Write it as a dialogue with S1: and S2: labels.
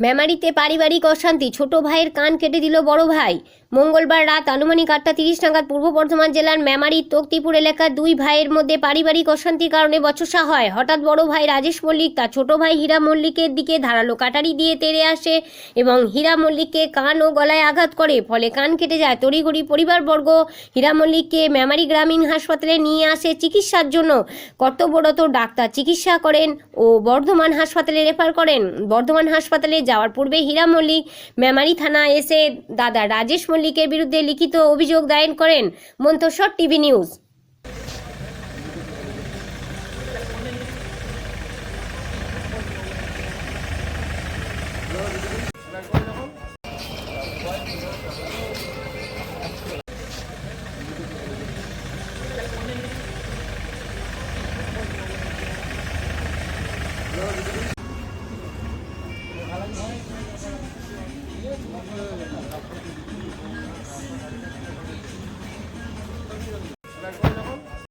S1: মেমারিতে পারিবারিক অশান্তি ছোট ভাইয়ের কান কেটে দিল বড় ভাই। মঙ্গলবার রাত আনুমানিক আটটা তিরিশ নাগাদ পূর্ব বর্ধমান জেলার মেমারির তক্তিপুর এলাকার দুই ভাইয়ের মধ্যে পারিবারিক অশান্তির কারণে বচসা হয়। হঠাৎ বড় ভাই রাজেশ মল্লিক তার ছোট ভাই হীরা মল্লিকের দিকে ধারালো কাটারি দিয়ে তেড়ে আসে এবং হীরা মল্লিককে কান ও গলায় আঘাত করে। ফলে কান কেটে যায় তড়িঘড়ি পরিবারবর্গ। হীরা মল্লিককে মেমারি গ্রামীণ হাসপাতালে নিয়ে আসে চিকিৎসার জন্য। কর্তব্যরত ডাক্তার চিকিৎসা করেন ও বর্ধমান হাসপাতালে রেফার করেন। বর্ধমান হাসপাতালে যাওয়ার পূর্বে হীরা মল্লিক মেমারি থানা এসে দাদা রাজেশ লীগের বিরুদ্ধে লিখিত অভিযোগ দায়ের করেন মন্তস্বর টিভি নিউজ Thank you.